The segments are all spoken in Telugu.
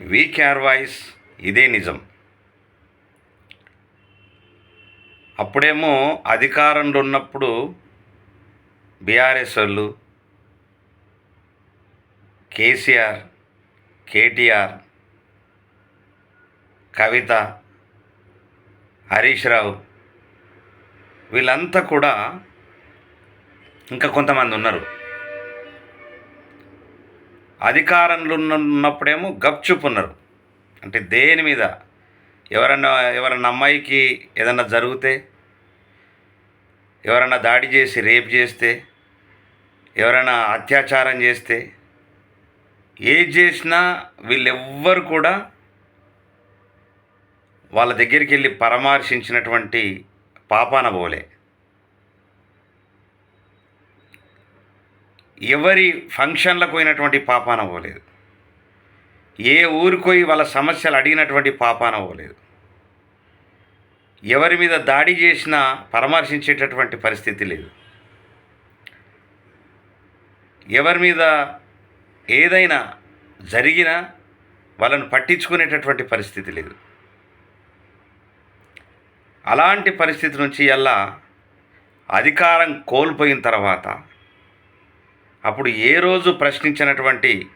వీక్ ఆర్ వాయిస్ ఇదే నిజం. అప్పుడేమో అధికారంలో ఉన్నప్పుడు బీఆర్ఎస్ వాళ్ళు కేసీఆర్ కేటీఆర్ కవిత హరీష్ రావు వీళ్ళంతా కూడా ఇంకా కొంతమంది ఉన్నారు. అధికారంలో ఉన్నప్పుడేమో గప్చుపున్నారు. అంటే దేని మీద? ఎవరన్నా ఎవరన్నా అమ్మాయికి ఏదన్నా జరిగితే ఎవరన్నా దాడి చేసి రేప్ చేస్తే ఎవరైనా అత్యాచారం చేస్తే ఏది చేసినా వీళ్ళెవ్వరు కూడా వాళ్ళ దగ్గరికి వెళ్ళి పరామర్శించినటువంటి పాపాన పోలే. ఎవరి ఫంక్షన్లకు పోయినటువంటి పాపాన పోలేదు. ఏ ఊరికి పోయి వాళ్ళ సమస్యలు అడిగినటువంటి పాపాన పోలేదు. ఎవరి మీద దాడి చేసినా పరామర్శించేటటువంటి పరిస్థితి లేదు. ఎవరి మీద ఏదైనా జరిగినా వాళ్ళను పట్టించుకునేటటువంటి పరిస్థితి లేదు. అలాంటి పరిస్థితి నుంచి అలా అధికారం కోల్పోయిన తర్వాత అప్పుడు ఏ రోజు ప్రశ్నించినటువంటి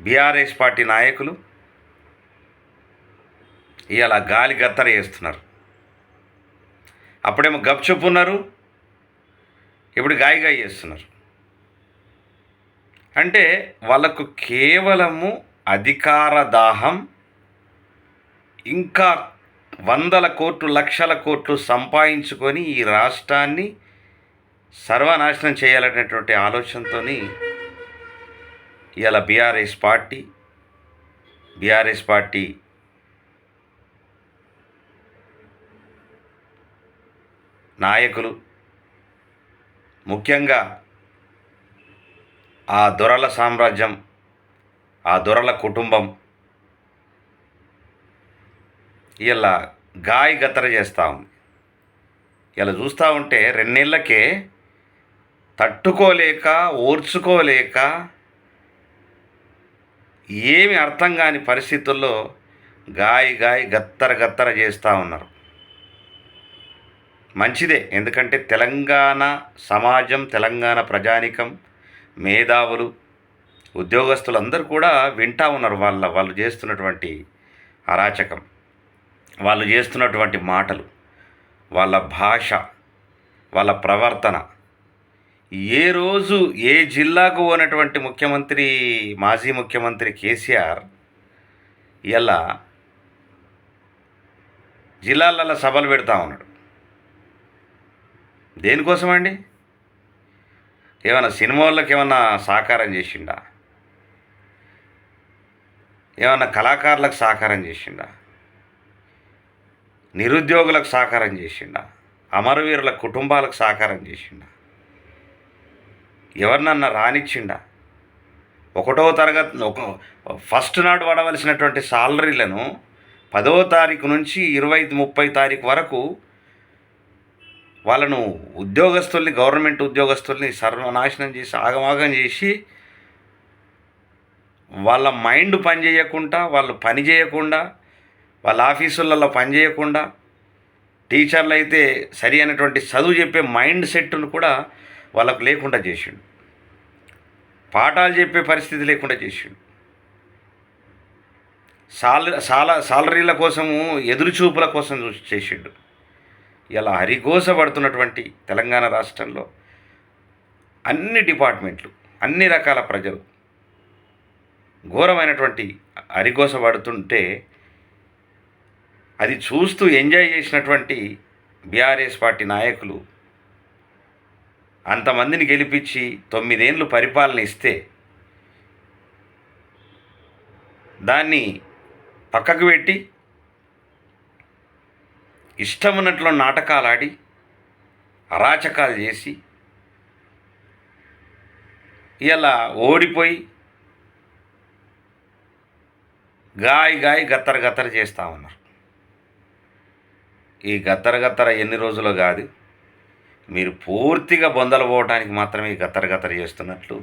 బీఆర్ఎస్ పార్టీ నాయకులు ఇవాళ గాలి గత్తర చేస్తున్నారు. అప్పుడేమో గప్చుప్ ఉన్నారు. ఇప్పుడు గాయగా చేస్తున్నారు. అంటే వాళ్ళకు కేవలము అధికార దాహం ఇంకా వందల కోట్లు లక్షల కోట్లు సంపాదించుకొని ఈ రాష్ట్రాన్ని సర్వనాశనం చేయాలనేటువంటి ఆలోచనతో ఇవాళ బీఆర్ఎస్ పార్టీ బీఆర్ఎస్ పార్టీ నాయకులు ముఖ్యంగా ఆ దొరల సామ్రాజ్యం ఆ దొరల కుటుంబం ఇలా గాయ గత్తర చేస్తూ ఉంది. ఇలా చూస్తూ ఉంటే రెండేళ్ళకే తట్టుకోలేక ఓర్చుకోలేక ఏమి అర్థం కాని పరిస్థితుల్లో గాయ గాయ గత్తర గత్తర చేస్తూ ఉన్నారు. మంచిదే ఎందుకంటే తెలంగాణ సమాజం తెలంగాణ ప్రజానికం మేధావులు ఉద్యోగస్తులందరూ కూడా వింటా ఉన్నారు వాళ్ళ వాళ్ళు చేస్తున్నటువంటి అరాచకం వాళ్ళు చేస్తున్నటువంటి మాటలు వాళ్ళ భాష వాళ్ళ ప్రవర్తన. ఏ రోజు ఏ జిల్లాకు పోనటువంటి ముఖ్యమంత్రి మాజీ ముఖ్యమంత్రి కేసీఆర్ ఇలా జిల్లాలలో సభలు పెడతా ఉన్నాడు. దేనికోసమండి? ఏమైనా సినిమా వాళ్ళకి ఏమన్నా సహకారం చేసిండా? ఏమన్నా కళాకారులకు సహకారం చేసిండా? నిరుద్యోగులకు సహకారం చేసిండా? అమరవీరుల కుటుంబాలకు సహకారం చేసిండా? ఎవరినన్నా రానిచ్చిండా? ఒకటో తరగతి ఒక ఫస్ట్ నాడు పడవలసినటువంటి సాలరీలను పదో తారీఖు నుంచి ఇరవై ముప్పై తారీఖు వరకు వాళ్ళను ఉద్యోగస్తుల్ని గవర్నమెంట్ ఉద్యోగస్తుల్ని సర్వనాశనం చేసి ఆగమాగం చేసి వాళ్ళ మైండ్ పని చేయకుండా వాళ్ళు పని చేయకుండా వాళ్ళ ఆఫీసులలో పని చేయకుండా టీచర్లు అయితే సరి అయినటువంటి చదువు చెప్పే మైండ్ సెట్ను కూడా వాళ్ళకు లేకుండా చేసిండు. పాఠాలు చెప్పే పరిస్థితి లేకుండా చేసిండు. సాల సాల సాలరీల కోసము ఎదురుచూపుల కోసం చేసిండు. ఇలా హరిఘోషపడుతున్నటువంటి తెలంగాణ రాష్ట్రంలో అన్ని డిపార్ట్మెంట్లు అన్ని రకాల ప్రజలు ఘోరమైనటువంటి హరిఘోషపడుతుంటే అది చూస్తూ ఎంజాయ్ చేసినటువంటి బీఆర్ఎస్ పార్టీ నాయకులు అంతమందిని గెలిపించి తొమ్మిదేళ్ళు పరిపాలన ఇస్తే దాన్ని పక్కకు పెట్టి ఇష్టమున్నట్లు నాటకాలు ఆడి అరాచకాలు చేసి ఇలా ఓడిపోయి గాయ గాయ గత్తర గత్తర చేస్తూ ఉన్నారు. ఈ గత్తర గత్తర ఎన్ని రోజులు కాదు. మీరు పూర్తిగా బొందలు పోవడానికి మాత్రమే ఈ చేస్తున్నట్లు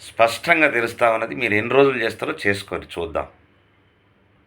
స్పష్టంగా తెలుస్తా ఉన్నది. మీరు ఎన్ని రోజులు చేస్తారో చేసుకొని చూద్దాం.